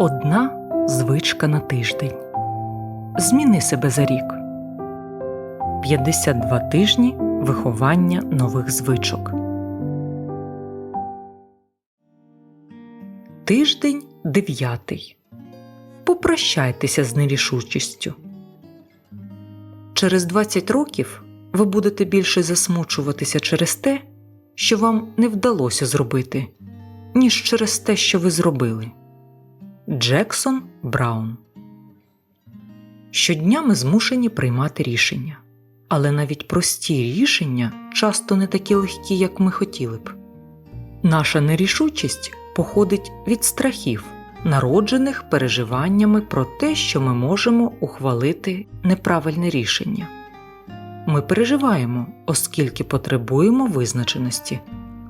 Одна звичка на тиждень. Зміни себе за рік. 52 тижні виховання нових звичок. Тиждень дев'ятий. Попрощайтеся з нерішучістю. Через 20 років ви будете більше засмучуватися через те, що вам не вдалося зробити, ніж через те, що ви зробили. Джексон Браун Щодня ми змушені приймати рішення, але навіть прості рішення часто не такі легкі, як ми хотіли б. Наша нерішучість походить від страхів, народжених переживаннями про те, що ми можемо ухвалити неправильне рішення. Ми переживаємо, оскільки потребуємо визначеності,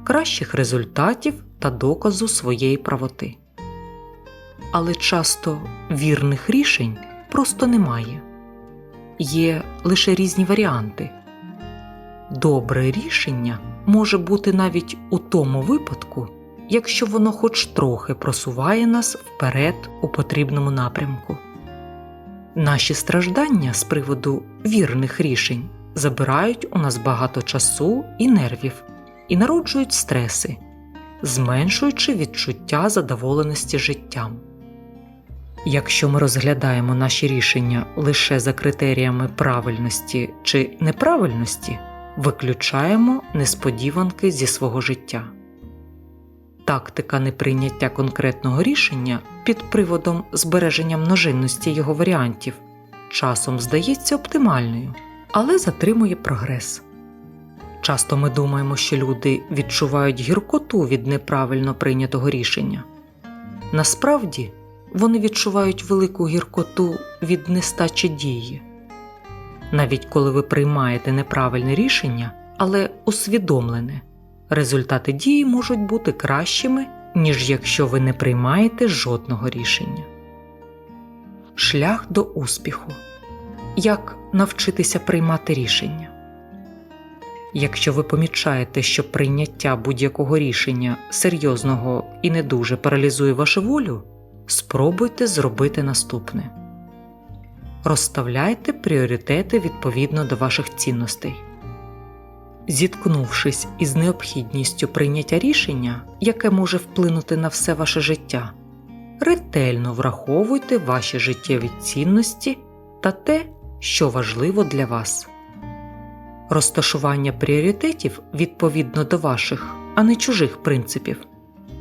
кращих результатів та доказу своєї правоти. Але часто вірних рішень просто немає. Є лише різні варіанти. Добре рішення може бути навіть у тому випадку, якщо воно хоч трохи просуває нас вперед у потрібному напрямку. Наші страждання з приводу вірних рішень забирають у нас багато часу і нервів і народжують стреси, зменшуючи відчуття задоволеності життям. Якщо ми розглядаємо наші рішення лише за критеріями правильності чи неправильності, виключаємо несподіванки зі свого життя. Тактика неприйняття конкретного рішення під приводом збереження множинності його варіантів часом здається оптимальною, але затримує прогрес. Часто ми думаємо, що люди відчувають гіркоту від неправильно прийнятого рішення. Насправді вони відчувають велику гіркоту від нестачі дії. Навіть коли ви приймаєте неправильне рішення, але усвідомлене, результати дії можуть бути кращими, ніж якщо ви не приймаєте жодного рішення. Шлях до успіху як навчитися приймати рішення. Якщо ви помічаєте, що прийняття будь-якого рішення серйозного і не дуже паралізує вашу волю, спробуйте зробити наступне: розставляйте пріоритети відповідно до ваших цінностей. Зіткнувшись із необхідністю прийняття рішення, яке може вплинути на все ваше життя, ретельно враховуйте ваші життєві цінності та те, що важливо для вас. Розташування пріоритетів відповідно до ваших, а не чужих принципів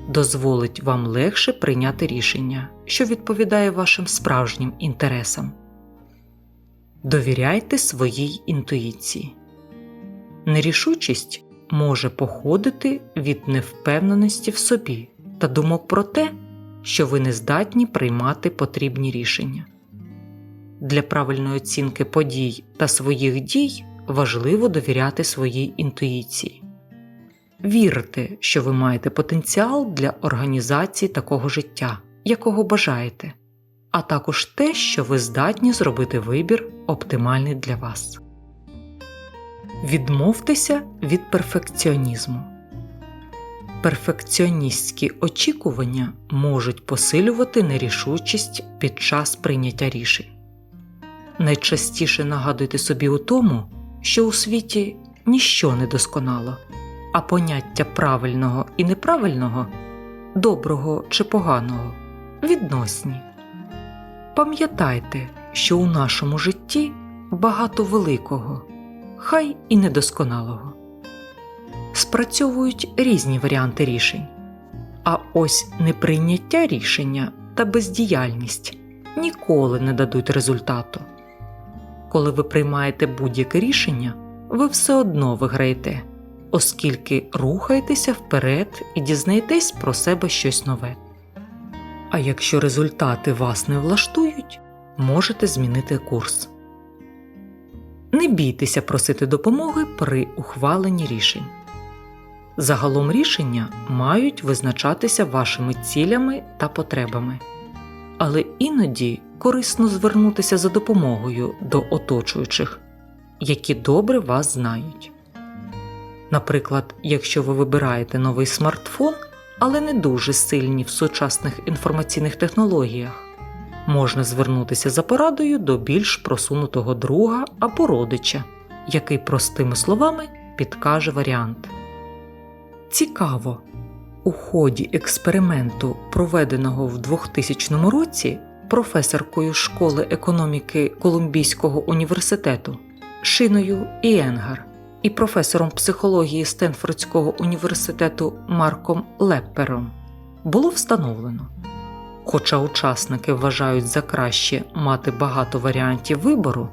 дозволить вам легше прийняти рішення, що відповідає вашим справжнім інтересам. Довіряйте своїй інтуїції. Нерішучість може походити від невпевненості в собі та думок про те, що ви не здатні приймати потрібні рішення. Для правильної оцінки подій та своїх дій важливо довіряти своїй інтуїції. Вірте, що ви маєте потенціал для організації такого життя, якого бажаєте, а також те, що ви здатні зробити вибір оптимальний для вас. Відмовтеся від перфекціонізму. Перфекціоністські очікування можуть посилювати нерішучість під час прийняття рішень. Найчастіше нагадуйте собі у тому, що у світі ніщо не досконало, а поняття правильного і неправильного, доброго чи поганого відносні. Пам'ятайте, що у нашому житті багато великого, хай і недосконалого. Спрацьовують різні варіанти рішень, а ось неприйняття рішення та бездіяльність ніколи не дадуть результату. Коли ви приймаєте будь-яке рішення, ви все одно виграєте, оскільки рухаєтеся вперед і дізнаєтесь про себе щось нове. А якщо результати вас не влаштують, можете змінити курс. Не бійтеся просити допомоги при ухваленні рішень. Загалом рішення мають визначатися вашими цілями та потребами, але іноді корисно звернутися за допомогою до оточуючих, які добре вас знають. Наприклад, якщо ви вибираєте новий смартфон, але не дуже сильні в сучасних інформаційних технологіях, можна звернутися за порадою до більш просунутого друга або родича, який простими словами підкаже варіант. Цікаво, у ході експерименту, проведеного в 2000 році професоркою школи економіки Колумбійського університету Шиною Іенгар і професором психології Стенфордського університету Марком Леппером, було встановлено. Хоча учасники вважають за краще мати багато варіантів вибору,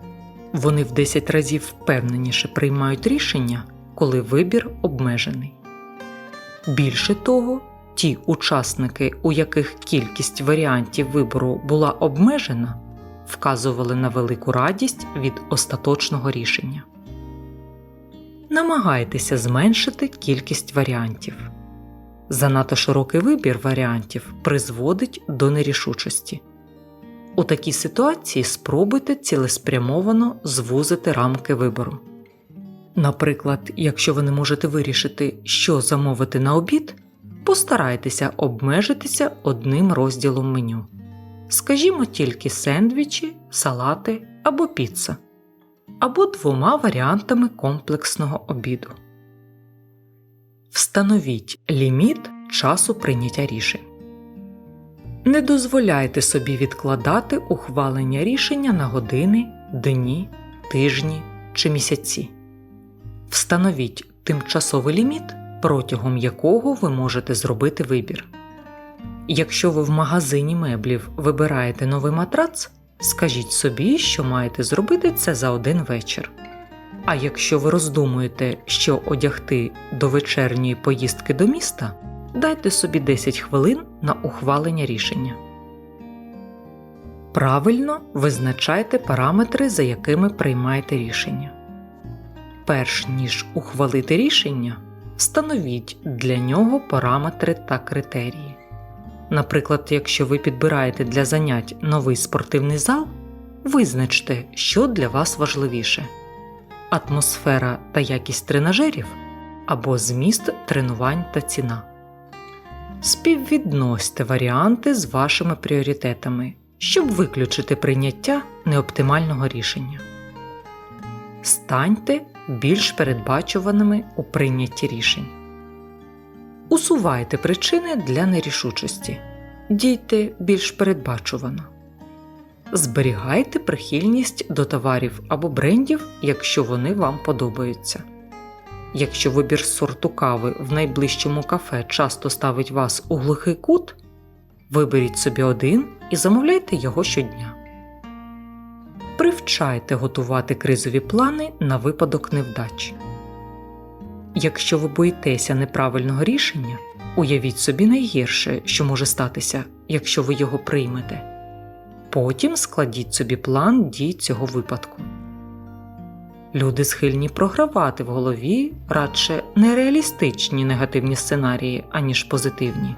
вони в 10 разів впевненіше приймають рішення, коли вибір обмежений. Більше того, ті учасники, у яких кількість варіантів вибору була обмежена, вказували на велику радість від остаточного рішення. Намагайтеся зменшити кількість варіантів. Занадто широкий вибір варіантів призводить до нерішучості. У такій ситуації спробуйте цілеспрямовано звузити рамки вибору. Наприклад, якщо ви не можете вирішити, що замовити на обід, постарайтеся обмежитися одним розділом меню. Скажімо тільки сендвічі, салати або піца, або двома варіантами комплексного обіду. Встановіть ліміт часу прийняття рішень. Не дозволяйте собі відкладати ухвалення рішення на години, дні, тижні чи місяці. Встановіть тимчасовий ліміт, протягом якого ви можете зробити вибір. Якщо ви в магазині меблів вибираєте новий матрац, скажіть собі, що маєте зробити це за один вечір. А якщо ви роздумуєте, що одягти до вечірньої поїздки до міста, дайте собі 10 хвилин на ухвалення рішення. Правильно визначайте параметри, за якими приймаєте рішення. Перш ніж ухвалити рішення, встановіть для нього параметри та критерії. Наприклад, якщо ви підбираєте для занять новий спортивний зал, визначте, що для вас важливіше атмосфера та якість тренажерів або зміст тренувань та ціна. Співвідносьте варіанти з вашими пріоритетами, щоб виключити прийняття неоптимального рішення. Станьте більш передбачуваними у прийнятті рішень. Усувайте причини для нерішучості. Дійте більш передбачувано. Зберігайте прихильність до товарів або брендів, якщо вони вам подобаються. Якщо вибір сорту кави в найближчому кафе часто ставить вас у глухий кут, виберіть собі один і замовляйте його щодня. Привчайте готувати кризові плани на випадок невдач. Якщо ви боїтеся неправильного рішення, уявіть собі найгірше, що може статися, якщо ви його приймете. Потім складіть собі план дій цього випадку. Люди схильні програвати в голові радше нереалістичні негативні сценарії, аніж позитивні.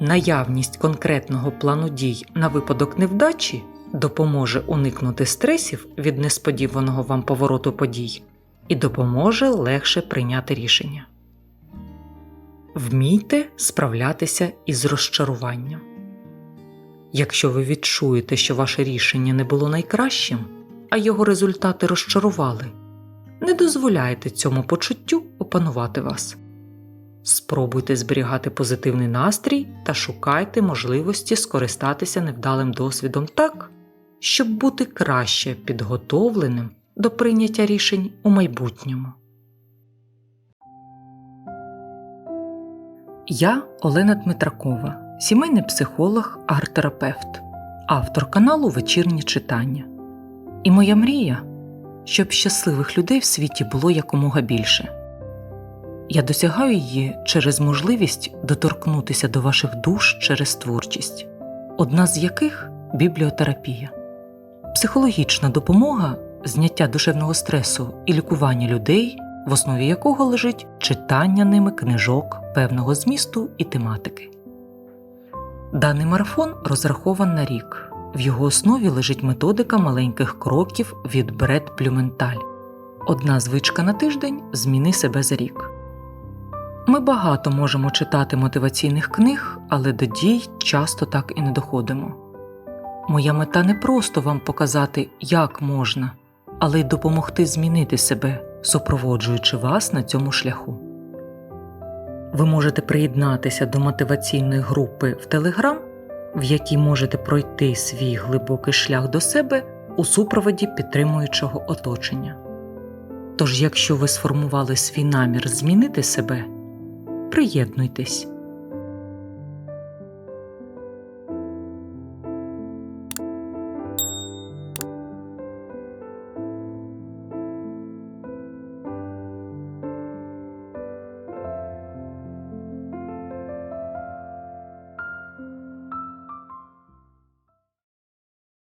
Наявність конкретного плану дій на випадок невдачі допоможе уникнути стресів від несподіваного вам повороту подій і допоможе легше прийняти рішення. Вмійте справлятися із розчаруванням. Якщо ви відчуєте, що ваше рішення не було найкращим, а його результати розчарували, не дозволяйте цьому почуттю опанувати вас. Спробуйте зберігати позитивний настрій та шукайте можливості скористатися невдалим досвідом так, щоб бути краще підготовленим до прийняття рішень у майбутньому. Я Олена Дмитракова, сімейний психолог, арт-терапевт, автор каналу Вечірні читання. І моя мрія, щоб щасливих людей в світі було якомога більше. Я досягаю її через можливість доторкнутися до ваших душ через творчість, одна з яких бібліотерапія, психологічна допомога, зняття душевного стресу і лікування людей, в основі якого лежить читання ними книжок певного змісту і тематики. Даний марафон розрахован на рік. В його основі лежить методика маленьких кроків від Бред Блюменталь. Одна звичка на тиждень зміни себе за рік. Ми багато можемо читати мотиваційних книг, але до дій часто так і не доходимо. Моя мета не просто вам показати, як можна, але й допомогти змінити себе, супроводжуючи вас на цьому шляху. Ви можете приєднатися до мотиваційної групи в Telegram, в якій можете пройти свій глибокий шлях до себе у супроводі підтримуючого оточення. Тож, якщо ви сформували свій намір змінити себе, приєднуйтесь